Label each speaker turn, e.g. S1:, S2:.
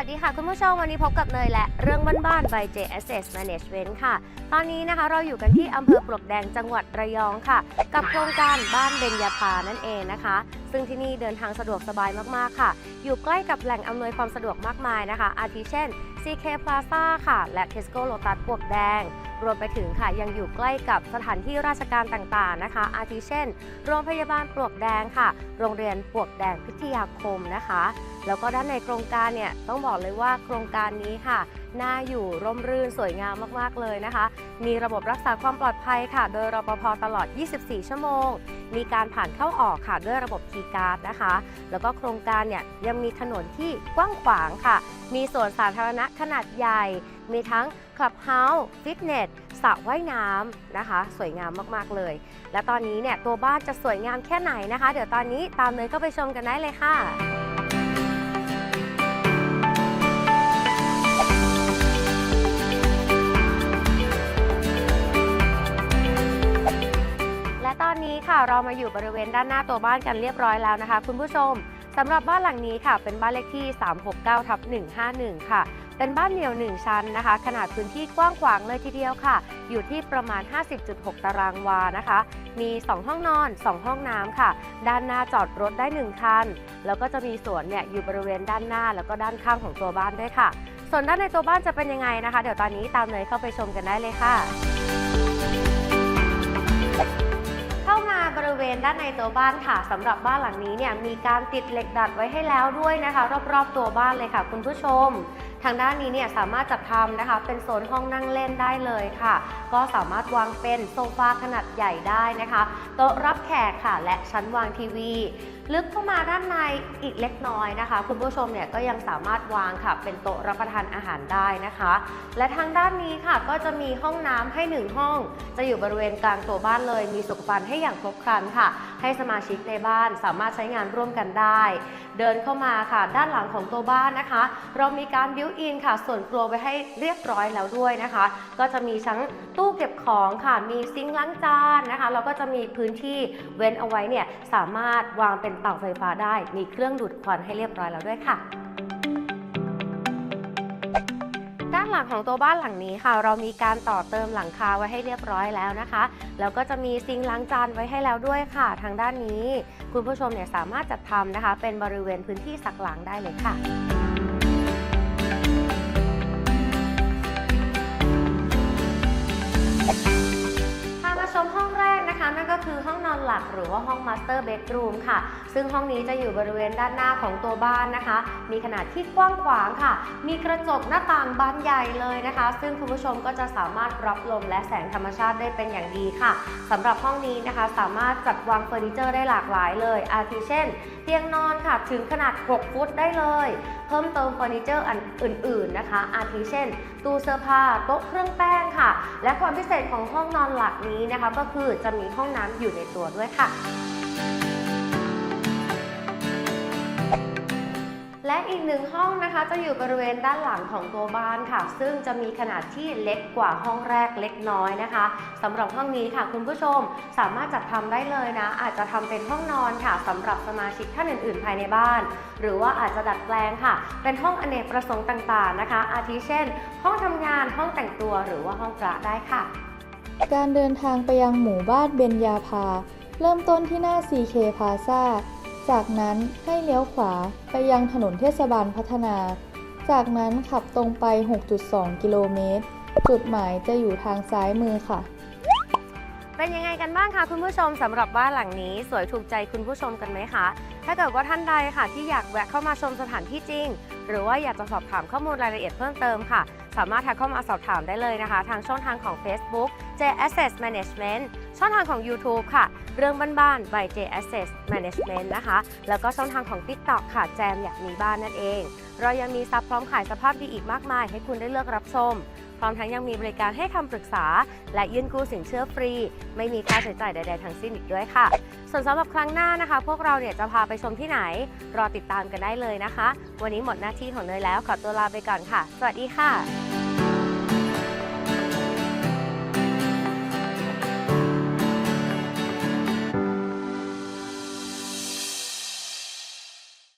S1: ัสดีค่ะคุณผู้ชมวันนี้พบกับเนยและเรื่องบ้านๆ by J Asset Management ค่ะ ตอนนี้นะคะเราอยู่กันที่อำเภอปลวกแดงจังหวัดระยองค่ะ กับโครงการบ้านเบญญาภานั่นเองนะคะ ซึ่งที่นี่เดินทางสะดวกสบายมากๆค่ะ อยู่ใกล้กับแหล่งอำนวยความสะดวกมากมายนะคะ อาทิเช่น CK Plaza ค่ะ และ Tesco Lotus ปลวกแดง รวมไปถึงค่ะยังอยู่ใกล้กับสถานที่ราชการต่างๆนะคะ อาทิเช่น โรงพยาบาลปลวกแดงค่ะ โรงเรียนปลวกแดงพิทยาคมนะคะ แล้วก็ด้านในโครงการเนี่ยต้องบอกเลยว่าโครงการนี้ค่ะน่าอยู่ร่มรื่นสวยงามมากๆเลยนะคะ มีระบบรักษาความปลอดภัยค่ะ โดยรปภตลอด 24 ชั่วโมง มีการผ่านเข้าออกค่ะด้วยระบบคีย์การ์ดนะคะ แล้วก็โครงการเนี่ยยังมีถนนที่กว้างขวางค่ะ มีสวนสาธารณะขนาดใหญ่ มีทั้งคลับเฮาส์ฟิตเนสสระว่ายน้ำนะคะ สวยงามมากๆเลย และตอนนี้เนี่ยตัวบ้านจะสวยงามแค่ไหนนะคะ เดี๋ยวตอนนี้ตามเนยก็ไปชมกันได้เลยค่ะและตอนนี้ค่ะเรามาอยู่บริเวณด้านหน้าตัวบ้านกันเรียบร้อยแล้วนะคะ คุณผู้ชมสำหรับบ้านหลังนี้ค่ะ เป็นบ้านเลขที่ 369ทับ151 ค่ะ เป็นบ้านเดี่ยว 1 ชั้นนะคะ ขนาดพื้นที่กว้างขวางเลยทีเดียวค่ะ อยู่ที่ประมาณ 50.6 ตารางวานะคะ มี 2 ห้องนอน 2 ห้องน้ำค่ะ ด้านหน้าจอดรถได้ 1 คัน แล้วก็จะมีสวนเนี่ยอยู่บริเวณด้านหน้าแล้วก็ด้านข้างของตัวบ้านด้วยค่ะ ส่วนด้านในตัวบ้านจะเป็นยังไงนะคะ เดี๋ยวตอนนี้ตามเนยเข้าไปชมกันได้เลยค่ะเข้ามาบริเวณด้านในตัวบ้านค่ะสำหรับบ้านหลังนี้เนี่ยมีการติดเหล็กดัดไว้ให้แล้วด้วยนะคะ รอบๆตัวบ้านเลยค่ะ คุณผู้ชมทางด้านนี้เนี่ยสามารถจัดทำนะคะ เป็นโซนห้องนั่งเล่นได้เลยค่ะ ก็สามารถวางเป็นโซฟาขนาดใหญ่ได้นะคะโต๊ะรับแขกค่ะ และชั้นวางทีวี ลึกเข้ามาด้านในอีกเล็กน้อยนะคะ คุณผู้ชมเนี่ยก็ยังสามารถวางค่ะ เป็นโต๊ะรับประทานอาหารได้นะคะ และทางด้านนี้ค่ะก็จะมีห้องน้ำให้หนึ่งห้อง จะอยู่บริเวณกลางตัวบ้านเลย มีสุขภัณฑ์ให้อย่างครบครันค่ะ ให้สมาชิกในบ้านสามารถใช้งานร่วมกันได้ เดินเข้ามาค่ะ ด้านหลังของตัวบ้านนะคะ เรามีการบิวอินค่ะ ส่วนครัวไว้ให้เรียบร้อยแล้วด้วยนะคะ ก็จะมีทั้งตู้เก็บของค่ะ มีซิงค์ล้างจานนะคะแล้วก็จะมีพื้นที่เว้นเอาไว้เนี่ยสามารถวางเป็นเตาไฟฟ้าได้ มีเครื่องดูดควันให้เรียบร้อยแล้วด้วยค่ะด้านหลังของตัวบ้านหลังนี้ค่ะ เรามีการต่อเติมหลังคาไว้ให้เรียบร้อยแล้วนะคะ แล้วก็จะมีซิงล้างจานไว้ให้แล้วด้วยค่ะ ทางด้านนี้ คุณผู้ชมเนี่ยสามารถจัดทำนะคะ เป็นบริเวณพื้นที่สักหลังได้เลยค่ะ หรือว่าห้องมาสเตอร์เบดรูมค่ะ ซึ่งห้องนี้จะอยู่บริเวณด้านหน้าของตัวบ้านนะคะ มีขนาดที่กว้างขวางค่ะ มีกระจกหน้าต่างบานใหญ่เลยนะคะ ซึ่งคุณผู้ชมก็จะสามารถรับลมและแสงธรรมชาติได้เป็นอย่างดีค่ะสำหรับห้องนี้นะคะ สามารถจัดวางเฟอร์นิเจอร์ได้หลากหลายเลย อาทิเช่น เตียงนอนค่ะถึงขนาด 6 ฟุตได้เลย เพิ่มเติมเฟอร์นิเจอร์อันอื่น ๆ นะคะ อาทิเช่นตู้เสื้อผ้าโต๊ะเครื่องแป้งค่ะ และความพิเศษของห้องนอนหลักนี้นะคะ ก็คือจะมีห้องน้ำอยู่ในตัวด้วยค่ะ อีกหนึ่งห้องนะคะจะอยู่บริเวณด้านหลังของตัวบ้านค่ะ ซึ่งจะมีขนาดที่เล็กกว่าห้องแรกเล็กน้อยนะคะสำหรับห้องนี้ค่ะ คุณผู้ชมสามารถจัดทำได้เลยนะ อาจจะทำเป็นห้องนอนค่ะสำหรับสมาชิกท่านอื่น ๆ ภายในบ้าน หรือว่าอาจจะดัดแปลงค่ะ เป็นห้องอเนกประสงค์ต่างๆนะคะ อาทิเช่น ห้องทำงานห้องแต่งตัวหรือว่าห้องพระได้ค่ะ
S2: การเดินทางไปยังหมู่บ้านเบญญาภา เริ่มต้นที่หน้า CK Plaza จากนั้นให้เลี้ยวขวาไปยังถนนเทศบาลพัฒนา จากนั้นขับตรงไป 6.2 กิโลเมตร จุดหมายจะอยู่ทางซ้ายมือค่ะ
S1: เป็นยังไงกันบ้างคะคุณผู้ชมสำหรับบ้านหลังนี้สวยถูกใจคุณผู้ชมกันไหมคะ ถ้าเกิดว่าท่านใดค่ะที่อยากแวะเข้ามาชมสถานที่จริง หรือว่าอยากจะสอบถามข้อมูลรายละเอียดเพิ่มเติมค่ะ สามารถทักเข้ามาสอบถามได้เลยนะคะ ทางช่องทางของ Facebook J Asset Management ช่องทางของ YouTube ค่ะ เรื่องบ้านๆ by J Asset Management นะคะ แล้วก็ช่องทางของ TikTok ค่ะ แจมอยากมีบ้านนั่นเอง เรายังมีซับพร้อมขายสภาพดีอีกมากมาย ให้คุณได้เลือกรับชม พร้อมทั้งยังมีบริการให้คำปรึกษา และยื่นกู้สินเชื่อฟรี ไม่มีค่าใช้จ่ายใด ๆ ทั้งสิ้นอีกด้วยค่ะ ส่วนสำหรับครั้งหน้านะคะ พวกเราเนี่ยจะพาไปชมที่ไหน รอติดตามกันได้เลยนะคะ วันนี้หมดหน้าที่ของเนยแล้วขอตัวลาไปก่อนค่ะ สวัสดีค่ะ